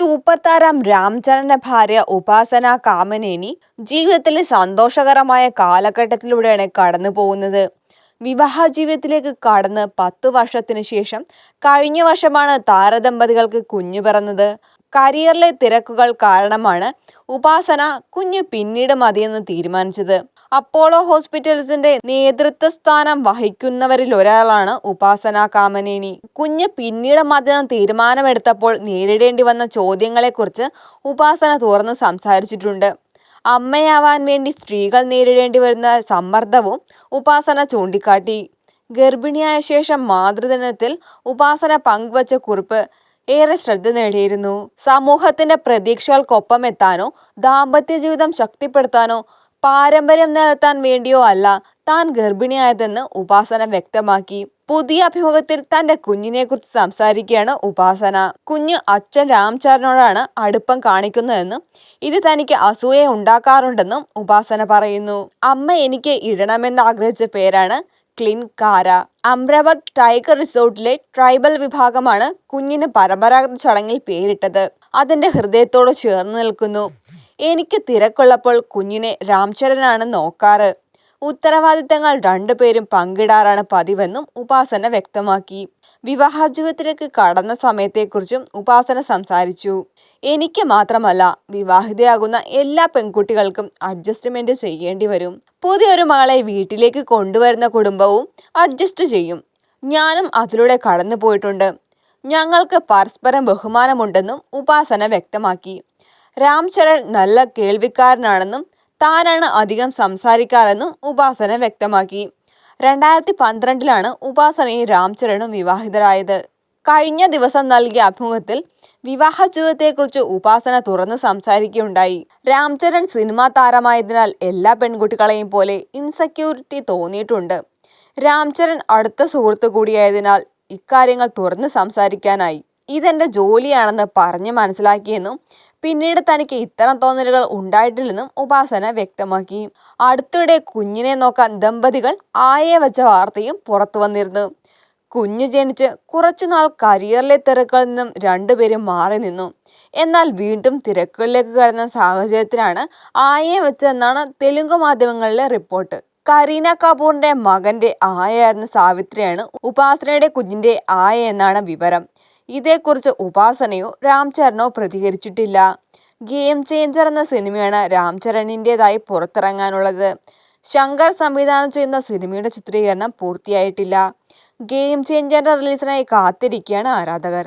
Super താരം രാംചരന്റെ ഭാര്യ ഉപാസന കാമനേനി ജീവിതത്തിൽ സന്തോഷകരമായ കാലഘട്ടത്തിലൂടെയാണ് കടന്നു പോകുന്നത്. വിവാഹ ജീവിതത്തിലേക്ക് കടന്ന് പത്തു വർഷത്തിനു ശേഷം കഴിഞ്ഞ വർഷമാണ് താരദമ്പതികൾക്ക് കുഞ്ഞു പിറന്നത്. കരിയറിലെ തിരക്കുകൾ കാരണമാണ് ഉപാസന കുഞ്ഞ് പിന്നീട് മതിയെന്ന് തീരുമാനിച്ചത്. അപ്പോളോ ഹോസ്പിറ്റൽസിന്റെ നേതൃത്വ സ്ഥാനം വഹിക്കുന്നവരിൽ ഒരാളാണ് ഉപാസന കാമനേനി. കുഞ്ഞ് പിന്നീട് മതിയെന്ന തീരുമാനമെടുത്തപ്പോൾ നേരിടേണ്ടി വന്ന ചോദ്യങ്ങളെക്കുറിച്ച് ഉപാസന തുറന്ന് സംസാരിച്ചിട്ടുണ്ട്. അമ്മയാവാൻ വേണ്ടി സ്ത്രീകൾ നേരിടേണ്ടി വരുന്ന സമ്മർദ്ദവും ഉപാസന ചൂണ്ടിക്കാട്ടി. ഗർഭിണിയായ ശേഷം മാതൃദിനത്തിൽ ഉപാസന പങ്കുവച്ച കുറിപ്പ് ഏറെ ശ്രദ്ധ നേടിയിരുന്നു. സമൂഹത്തിന്റെ പ്രതീക്ഷകൾക്കൊപ്പം എത്താനോ ദാമ്പത്യ ജീവിതം ശക്തിപ്പെടുത്താനോ പാരമ്പര്യം നിലനിർത്താൻ വേണ്ടിയോ അല്ല താൻ ഗർഭിണിയായതെന്ന് ഉപാസന വ്യക്തമാക്കി. പുതിയ അഭിമുഖത്തിൽ തന്റെ കുഞ്ഞിനെ കുറിച്ച് സംസാരിക്കുകയാണ് ഉപാസന. കുഞ്ഞ് അച്ഛൻ രാംചാരനോടാണ് അടുപ്പം കാണിക്കുന്നതെന്നും ഇത് തനിക്ക് അസൂയ ഉണ്ടാക്കാറുണ്ടെന്നും ഉപാസന പറയുന്നു. അമ്മ എനിക്ക് ഇടണമെന്ന് ആഗ്രഹിച്ച പേരാണ് ക്ലിൻ കാര. അമ്രവത് ടൈഗർ റിസോർട്ടിലെ ട്രൈബൽ വിഭാഗമാണ് കുഞ്ഞിന് പരമ്പരാഗത ചടങ്ങിൽ പേരിട്ടത്. അതിന്റെ ഹൃദയത്തോട് ചേർന്ന് നിൽക്കുന്നു. എനിക്ക് തിരക്കുള്ളപ്പോൾ കുഞ്ഞിനെ രാംചരനാണ് നോക്കാറ്. ഉത്തരവാദിത്തങ്ങൾ രണ്ടുപേരും പങ്കിടാറാണ് പതിവെന്നും ഉപാസന വ്യക്തമാക്കി. വിവാഹജീവിതത്തിലേക്ക് കടന്ന സമയത്തെക്കുറിച്ചും ഉപാസന സംസാരിച്ചു. എനിക്ക് മാത്രമല്ല വിവാഹിതയാകുന്ന എല്ലാ പെൺകുട്ടികൾക്കും അഡ്ജസ്റ്റ്മെന്റ് ചെയ്യേണ്ടി വരും. പുതിയൊരു മകളെ വീട്ടിലേക്ക് കൊണ്ടുവരുന്ന കുടുംബവും അഡ്ജസ്റ്റ് ചെയ്യും. ഞാനും അതിലൂടെ കടന്നു പോയിട്ടുണ്ട്. ഞങ്ങൾക്ക് പരസ്പരം ബഹുമാനമുണ്ടെന്നും ഉപാസന വ്യക്തമാക്കി. രാംചരൺ നല്ല കേൾവിക്കാരനാണെന്നും താനാണ് അധികം സംസാരിക്കാറെന്നും ഉപാസന വ്യക്തമാക്കി. രണ്ടായിരത്തി പന്ത്രണ്ടിലാണ് ഉപാസനയും രാംചരണും വിവാഹിതരായത്. കഴിഞ്ഞ ദിവസം നൽകിയ അഭിമുഖത്തിൽ വിവാഹ ജീവിതത്തെക്കുറിച്ച് ഉപാസന തുറന്ന് സംസാരിക്കുകയുണ്ടായി. രാംചരൺ സിനിമാ താരമായതിനാൽ എല്ലാ പെൺകുട്ടികളെയും പോലെ ഇൻസെക്യൂരിറ്റി തോന്നിയിട്ടുണ്ട്. രാംചരൺ അടുത്ത സുഹൃത്തു കൂടിയായതിനാൽ ഇക്കാര്യങ്ങൾ തുറന്ന് സംസാരിക്കാനായി. ഇതെന്റെ ജോലിയാണെന്ന് പറഞ്ഞ് മനസ്സിലാക്കിയെന്നും പിന്നീട് തനിക്ക് ഇത്തരം തോന്നലുകൾ ഉണ്ടായിട്ടില്ലെന്നും ഉപാസന വ്യക്തമാക്കി. അടുത്തിടെ കുഞ്ഞിനെ നോക്കാൻ ദമ്പതികൾ ആയെ വച്ച വാർത്തയും പുറത്തു വന്നിരുന്നു. കുഞ്ഞു ജനിച്ച് കുറച്ചുനാൾ കരിയറിലെ തിരക്കുകളിൽ നിന്നും രണ്ടുപേരും മാറി നിന്നു. എന്നാൽ വീണ്ടും തിരക്കുകളിലേക്ക് കടന്ന സാഹചര്യത്തിലാണ് ആയെ വെച്ചതെന്നാണ് തെലുങ്ക് മാധ്യമങ്ങളിലെ റിപ്പോർട്ട്. കരീന കപൂറിന്റെ മകന്റെ ആയായിരുന്ന സാവിത്രിയാണ് ഉപാസനയുടെ കുഞ്ഞിന്റെ ആയ എന്നാണ് വിവരം. ഇതേക്കുറിച്ച് ഉപാസനയോ രാംചരണോ പ്രതികരിച്ചിട്ടില്ല. ഗെയിം ചേഞ്ചർ എന്ന സിനിമയാണ് രാംചരണിന്റെതായി പുറത്തിറങ്ങാനുള്ളത്. ശങ്കർ സംവിധാനം ചെയ്യുന്ന സിനിമയുടെ ചിത്രീകരണം പൂർത്തിയായിട്ടില്ല. ഗെയിം ചേഞ്ചറിന്റെ റിലീസിനായി കാത്തിരിക്കുകയാണ് ആരാധകർ.